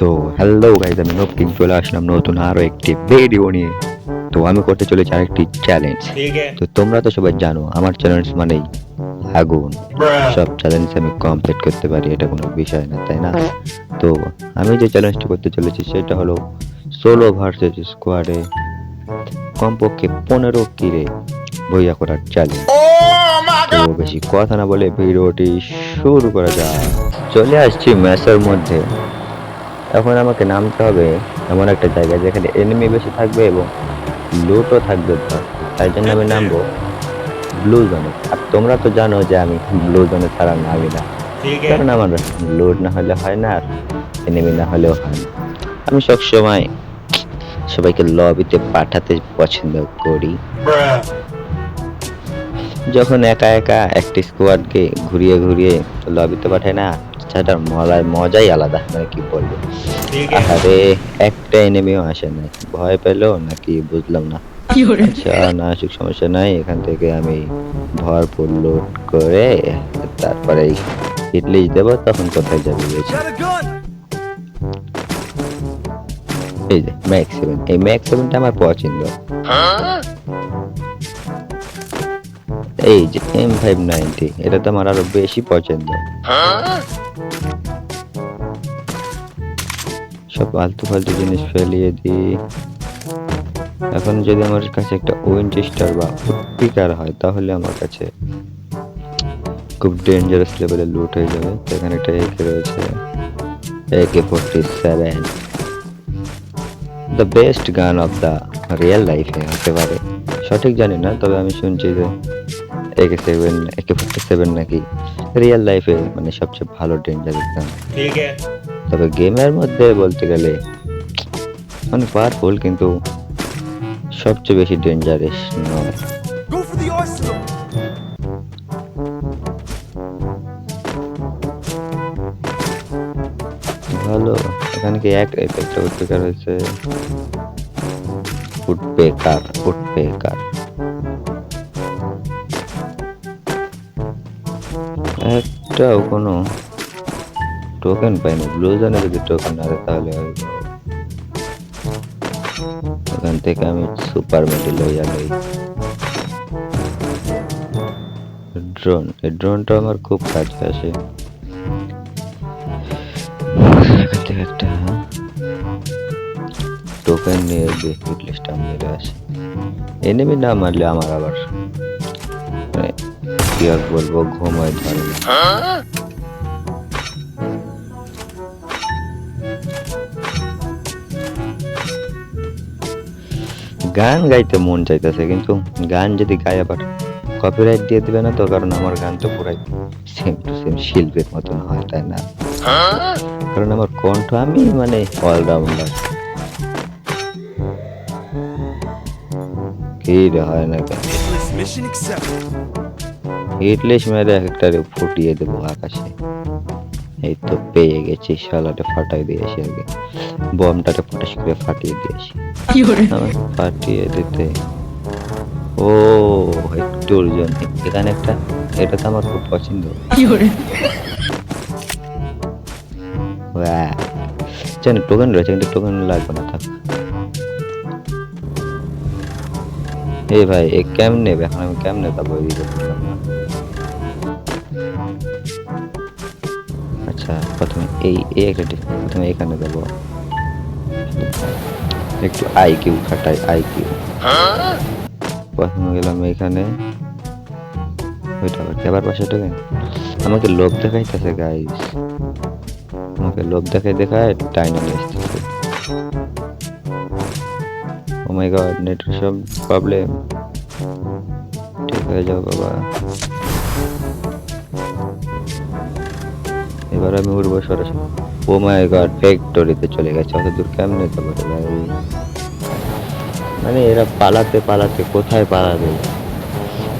তো hello guys আমি নবকিং চলে আসলাম নতুন আরও একটি ভিডিও নিয়ে। তো আমি করতে চলেছি আরেকটি চ্যালেঞ্জ তো তোমরা তো সবাই জানো আমার চ্যালেঞ্জ মানেই আগুন। সব চ্যালেঞ্জ আমি কমপ্লিট করতে পারি এটা কোনো বিষয় না তাই না? তো আমি যে চ্যালেঞ্জটি করতে চলেছি সেটা হলো সোলো ভার্সেস স্কোয়াডে কমপক্ষে পনেরো কিরে বইয়া করার চ্যালেঞ্জ তো বেশি কথা না বলে ভিডিওটি শুরু করা যায় চলে আসছি ম্যাচের মধ্যে। তখন আমাকে নামতে হবে এমন একটা জায়গায় যেখানে এনিমি বেশি থাকবে এবং লুটও থাকবে তাই জন্য আমি নামবো ব্লু জোনে আর তোমরা তো জানো যে আমি ব্লু জোনে ছাড়া নামি না। কারণ আমার লুট না হলে হয় না আর এনিমি না হলেও হয় না। আমি সবসময় সবাইকে লবিতে পাঠাতে পছন্দ করি। যখন একা একা একটি স্কোয়াডকে ঘুরিয়ে ঘুরিয়ে লবিতে পাঠায় না বাচ্চাটার মলায় মজাই আলাদা মানে কি বলব? আরে একটা এনেমিও আসে নাই। ভয় পেল নাকি বুঝলাম না। আচ্ছা সমস্যা নাই এখান থেকে আমি ভরপুর লোড করে তারপরে ইডলিশ দেবো তখন কোথায় যাবে এই যে ম্যাক সেভেন এই ম্যাক সেভেনটা আমার পছন্দ। এই যে এম ফাইভ নাইনটি এটা তো আমার আরও বেশি পছন্দ। সব আলতু ফালতু জিনিস ফেলিয়ে দিই। এখন যদি আমার কাছে একটা উইন্ডস্টার বা পিকার হয়, তাহলে আমার কাছে খুব ডেঞ্জারাস লেভেলে লুট হয়ে যাবে। এখানে একটা একে রয়েছে। AK forty seven the best gun of the real লাইফে হতে পারে। সঠিক জানি না, তবে আমি শুনছি যে একে সেভেন একে ফোরটি সেভেন নাকি রিয়েল লাইফে মানে সবচেয়ে ভালো ডেঞ্জারাস গান তবে গেমের মধ্যে বলতে গেলে অনেক পাওয়ারফুল কিন্তু সবচেয়ে বেশি ডেঞ্জারাস নয়! ভালো এখানে কি এক একটা উৎপেকার হয়েছে উঠপেকার উঠপেকার একটাও কোনো টোকেন পাইনি ব্লু জোনে যদি টোকেন আছে তাহলে এখান থেকে আমি সুপার মেডেল লইয়া লই ড্রোন এই ড্রোনটা আমার খুব কাজে আসে এখান থেকে একটা টোকেন নিয়ে হিট এনিমি না মারলে আমার আবার কি আর বলব ঘুমায় ধরে গান গাইতে মন চাইতেছে কিন্তু গান যদি গাই আবার কপিরাইট দিয়ে দিবে না তো কারণ আমার গান তো পুরাই সেম টু সেম শিল্পের মতন হয় তাই না? কারণ আমার কণ্ঠ আমি মানে অলরাউন্ডার কি রে হয় না কেন. হিটলিশ মেরে এক একটা ফুটিয়ে দেবো আকাশে। এই তো পেয়ে গেছি শালাটা ফাটাই দিয়েছি আগে। বমটাকে ফটাস করে ফাটিয়ে দিয়েছি। ফাটিয়ে দিতে। ও একটুর জন্য এখানে একটা এটা তো আমার খুব পছন্দ। জানি টোকেন রয়েছে কিন্তু টোকেন লাগবে না থাক। এই ভাই এ কেমনে এখন আমি কেমনে যাব এদিকে আচ্ছা প্রথমে এই এই একটা প্রথমে এখানে যাব একটু আই কিউ, খাটাই আই কিউ। প্রথমে গেলাম এখানে। ওইটা আবার পাশে আমাকে লোভ দেখাইতেছে গাইস আমাকে লোভ দেখাই দেখায় নিয়ে আসতেছে। ও গড নেটের সব প্রবলেম ঠিক হয়ে যাও, বাবা। এবার আমি উঠবো সরাসরি। ও মাই গড, ফ্যাক্টরিতে চলে গেছে। অত দূর কেমনে ভাই? মানে এরা পালাতে পালাতে কোথায় পালাবে?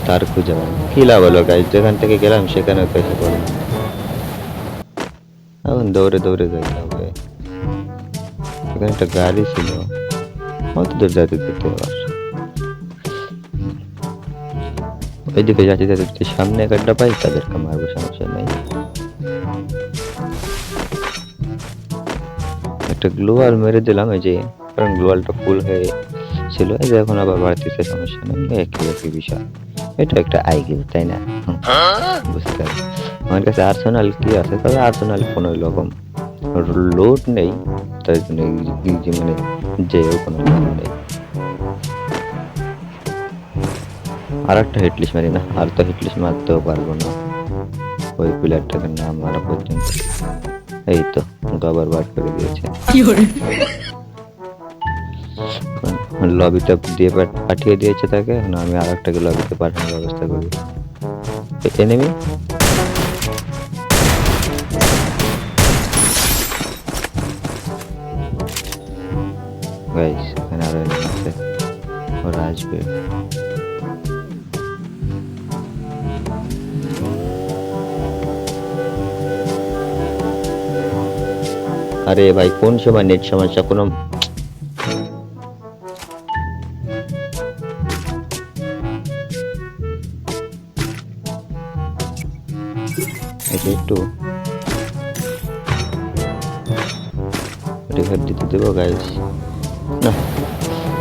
তার খুঁজে পাই না। কি লাভ হলো গাইজ যেখান থেকে গেলাম সেখানে তো এসে পড়লাম এখন দৌড়ে দৌড়ে যাই হবে? এখানে একটা গাড়ি ছিল। অত দূর যাইতে দিতে ওইদিকে যাচ্ছি যাতে সামনে একটা পাই, তাদেরকে মারবো, সমস্যা নাই। একটা গ্লোয়াল মেরে দিলাম, এই যে, কারণ গ্লোয়ালটা ফুল হয়ে ছিল। এই যে এখন আবার বাড়তিতে সমস্যা নেই একই একই বিষয়? এটা একটা আইগিল তাই না? বুঝতে পারি আমার কাছে আর্সেনাল কি আছে? তবে আর্সেনাল কোনো রকম লোড নেই, তাই জন্য মানে যে কোনো লোড নেই। আর একটা হিটলিশ মারি না, আর তো হিটলিশ মারতেও পারব না। ওই প্লেয়ারটাকে না মারা পর্যন্ত। এই তো। গবার বার করে দিয়েছে লবিতে দিয়ে পাঠ- পাঠিয়ে দিয়েছে তাকে এখন আমি আর একটাকে লবিতে পাঠানোর ব্যবস্থা করি এনিমি গাইস এখানে আরও enemy আছে ওরা আসবে আরে ভাই, কোন সময় নেট সমস্যা? কোনো এটা একটু। রিভাইভ দিতে দেবো গাইস না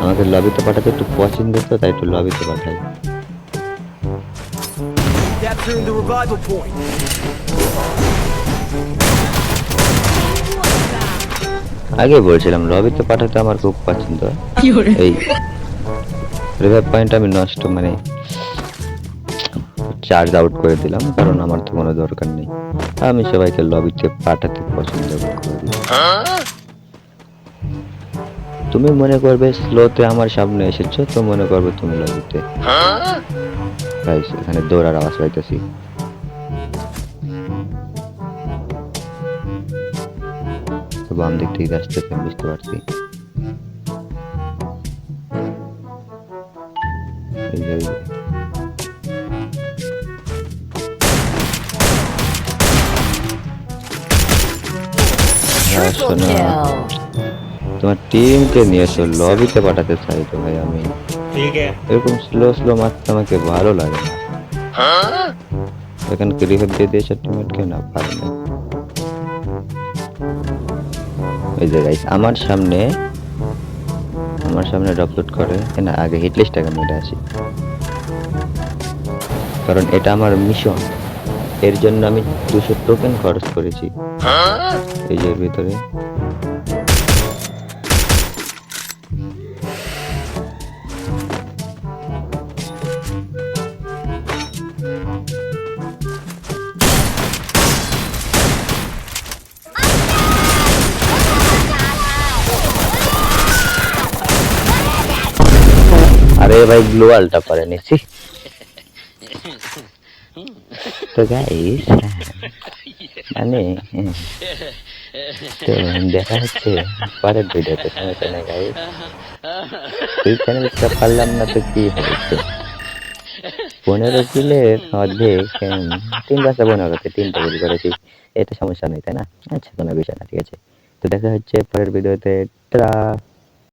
আমাকে লবিতে পাঠাতে একটু পছন্দ তো তাই একটু লবিতে পাঠাই। Capturing the revival point. আগে বলছিলাম লবিতে পাঠাতে আমার খুব পছন্দ। এই রিভাইভ পয়েন্ট আমি নষ্ট মানে চার্জ আউট করে দিলাম কারণ আমার তো কোনো দরকার নেই। আমি সবাইকে লবিতে পাঠাতে পছন্দ করি। তুমি মনে করবে স্লোতে আমার সামনে এসেছ তো মনে করবে তুমি লবিতে Guys, এখানে দৌড়ার আওয়াজ পাইতেছি। বাম দিক থেকে আসতেছে আমি বুঝতে পারছি তোমার টিমকে নিয়ে এসে লবিতে পাঠাতে চাই তো ভাই আমি এরকম স্লো স্লো মারতে আমাকে ভালো লাগে না এখানে ক্লিফের দিয়ে দিয়েছে টিমমেটকে না পারে না এই যে গাইস আমার সামনে আমার সামনে ডপলোড করে না আগে হিটলিস্টটাকে মেটে আসি। কারণ এটা আমার মিশন এর জন্য আমি দুশো টোকেন খরচ করেছি। এই যে ভিতরে। আরে ভাই গ্লোয়ালটা করে নিছি। তো গাইস মানে তো দেখা হচ্ছে পরের ভিডিওতে সমস্যা গাইস এই চ্যানেলটা পারলাম না তো কি হয়েছে? পনেরো কিলের উম, তিন পাঁচটা পনেরোতে তিনটা কিল করেছি। এটা সমস্যা নেই তাই না? আচ্ছা কোনো বিষয় না ঠিক আছে। তো দেখা হচ্ছে পরের ভিডিওতে। টাটা